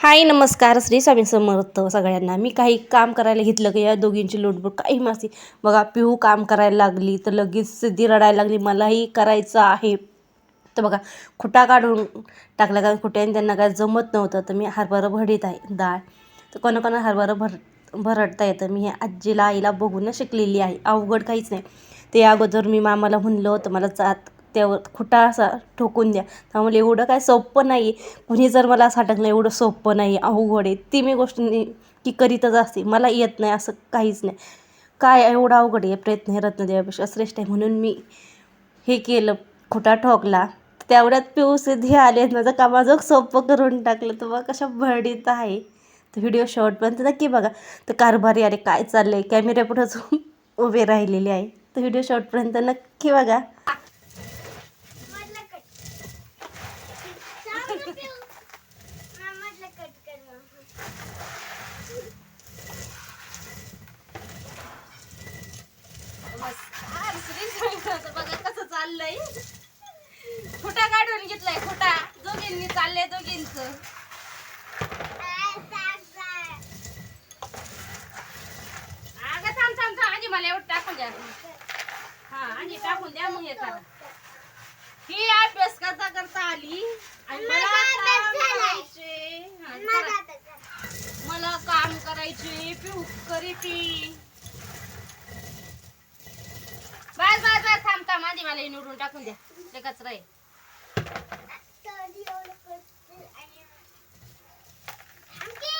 हाय नमस्कार. श्री स्वामी समर्थ सगळ्यांना. मी काही काम करायला घेतलं की? या दोघींची लोटबोट काही मासी बघा पिहू काम करायला लागली तर लगेच सिद्धी रडायला लागली. मलाही करायचं आहे. तर बघा खुटा काढून टाकला कारण खुट्याने त्यांना काय जमत नव्हतं. तर मी हरभरं भरीत आहे डाळ. तर कोणाकोणा हरभरं भर भरडता येतं. मी हे आजीला आईला बघूनच शिकलेली आहे. अवघड काहीच नाही. ते अगोदर मी मामाला म्हणलं होतं मला जात त्यावर खुटा असा ठोकून द्या. त्यामुळे एवढं काय सोपं नाही. कुणी जर मला असं अटकलं एवढं सोपं नाही अवघड आहे. ती मी गोष्ट की करीतच असते. मला येत नाही असं काहीच नाही. काय एवढं अवघड आहे प्रयत्न हे रत्नदेवापेक्षा श्रेष्ठ आहे म्हणून मी हे केलं. खुटा ठोकला. तेवढ्यात पिऊसिद्धी आले माझं कामाजोग सोपं करून टाकलं. तर मग कशा भरडीत आहे. तर व्हिडिओ शॉर्टपर्यंत नक्की बघा. तर कारभारी अरे काय चाललं आहे कॅमेऱ्यापुढंच उभे राहिलेले आहे. तर व्हिडिओ शॉर्टपर्यंत नक्की बघा मधलं कट चांगलं पिऊ हा, मधलं कट कर मग. बघा कसं चाललंय खोटा काढून घेतलाय खोटा दोघींनी चाललंय दोघींच? अगं थांब थांब थांब आजी मला एवढं टाकून द्या हा आजी टाकून द्या मग हे करा ही अभ्यास करता करता आली आणि मला काम. करायचे. माझं करा. आता कर. मला काम करायचे पिऊ करीती बस बस बस थांब थांब आधी मला निवडून टाकून द्या ते कचरा आहे तर एवढं करते आणि- थांब की.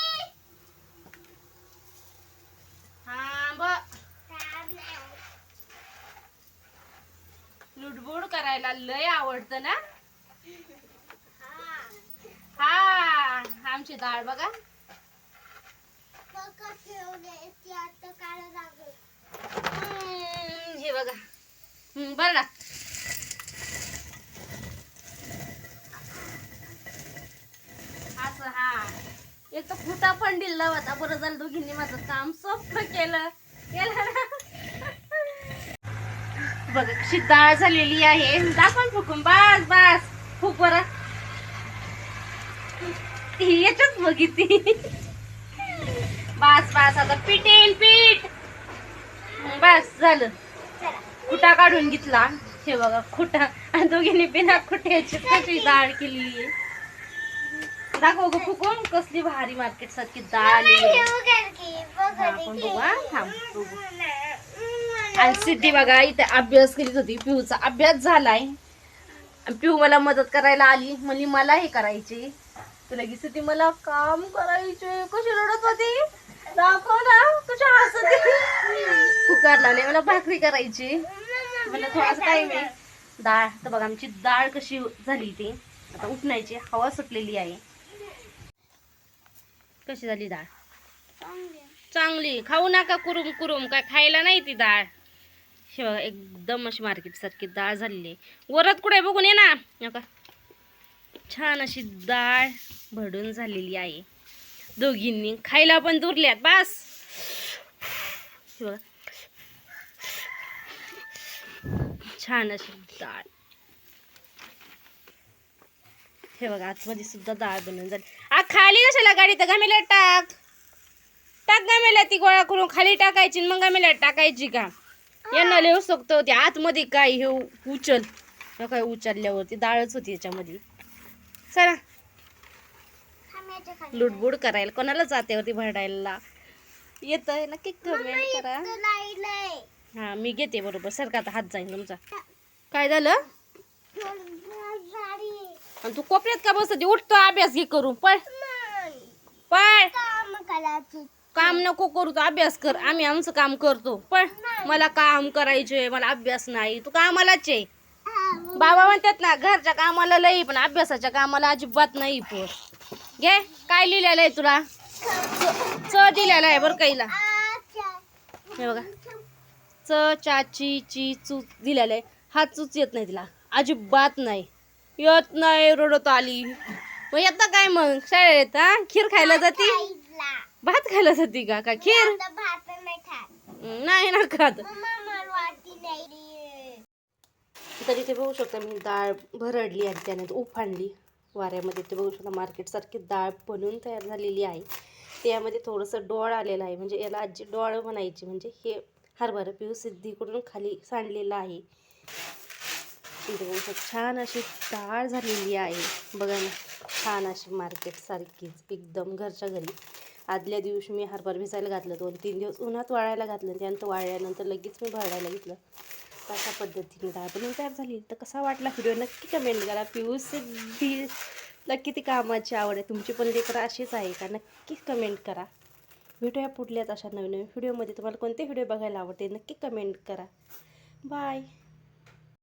थांब थांब ना. लुडबुड करायला लय आवडतं ना? हा. हा आमची डाळ बघा. हे बघा. बरं ना. असं हा. एक तर फुटा पण दिला होता बरं झालं दोघींनी माझं काम सोपं केलं. केलं ना? बघा कशी डाळ झालेली आहे. दाखवून फुकून. बस बस. फुक बरं. याच्याच बघितली बस बस. आता पिटेल पीठ. बस झालं. चला. खुटा काढून घेतला. हे बघा खुटा. आणि दोघींनी बिना खुट्याची कशी डाळ केली दाखव ग फुकून. कसली भारी मार्केट सारखी डाळ आहे. आपण. बघू हा, थांब. बघू. आणि सिद्धी बघा इथे अभ्यास करीत होती पिऊचा अभ्यास झालाय. पिऊ मला मदत करायला आली. म्हणली मला हे करायचे. तर लगेच ती मला काम करायचे. कशी रडत होती? दाखव ना तुझ्या हसत फुकार लावले मला भाकरी करायची. मला थोडासा टाइम आहे. डाळ तर बघा आमची डाळ कशी झाली ती. आता उठण्याची हवा सुटलेली आहे. कशी झाली डाळ चांगली. खाऊ नका कुरुम कुरुम काय खायला नाही ती डाळ हे बघा एकदम अशी मार्केटसारखी डाळ झालेली आहे. वरत कुठे बघून ये ना. का छान अशी डाळ भडून झालेली आहे. दोघींनी खायला पण दुरल्यात बस. हे बघा छान अशी डाळ. हे बघा आतमध्ये सुद्धा डाळ बनवून झाली. आ खाली कशाला गाडी तर गमेला टाक. टाक गमेला ती गोळा करून खाली टाकायची आणि मग घामेला टाकायची का? यांना लिहू शकतो ते आतमध्ये काय हे उचल. काय उचलल्यावरती डाळच होती याच्यामध्ये. चला. लुडबुड करायला. कोणाला जातेवरती भरडायला येत आहे नक्की कमेंट करा. हा मी घेते बरोबर. सर का आता हात जाईल तुमचा. काय झालं. आणि तू कोपऱ्यात का बसते? उठतो अभ्यास घे करू पळ. नाही. काम नको करू तू अभ्यास कर. आम्ही आमचं काम करतो. पण मला काम करायचे मला अभ्यास नाही. तू कामालाच आहे बाबा म्हणतात ना घरच्या कामाला लई पण अभ्यासाच्या कामाला अजिबात नाही पोर. घे काय लिहिलेलं आहे तुला? च दिलेलं आहे बरं काहीला हे बघा. च चाची ची चूच दिलेलं आहे. हा चूच येत नाही तिला. अजिबात नाही. येत नाही रडत आली. मग येतं काय मग? शाळेत हा? खीर खायला जाती? भात खायला जाती का? का खीर? नाही ना खात. तर इथे बघू शकता मी डाळ भरडली आणि त्याने उफाणली वाऱ्यामध्ये ते बघू शकता मार्केटसारखी डाळ बनवून तयार झालेली आहे. त्यामध्ये थोडंसं डोळ आलेलं आहे. म्हणजे याला आजी डोळ म्हणायची. म्हणजे हे हरभरा पिऊ सिद्धीकडून खाली सांडलेलं आहे. छान अशी डाळ झालेली आहे. बघा ना छान अशी मार्केटसारखीच एकदम घरच्या घरी. आदल्या दिवशी मी हरभर भिजायला घातलं दोन तीन दिवस उन्हात वाळायला घातलं त्यानंतर वाळल्यानंतर लगेच मी भरायला घेतलं. अशा पद्धतीने डाळ बनवून तयार झाली. तर कसा वाटला व्हिडिओ? नक्की कमेंट करा. पिऊस सिद्धी नक्की ती कामाची आवड आहे. तुमची पण लेकरं अशीच आहे का? नक्की कमेंट करा. भेटूया पुढल्याच अशा नवीन नवीन व्हिडिओमध्ये. तुम्हाला कोणते व्हिडिओ बघायला आवडते? नक्की कमेंट करा. बाय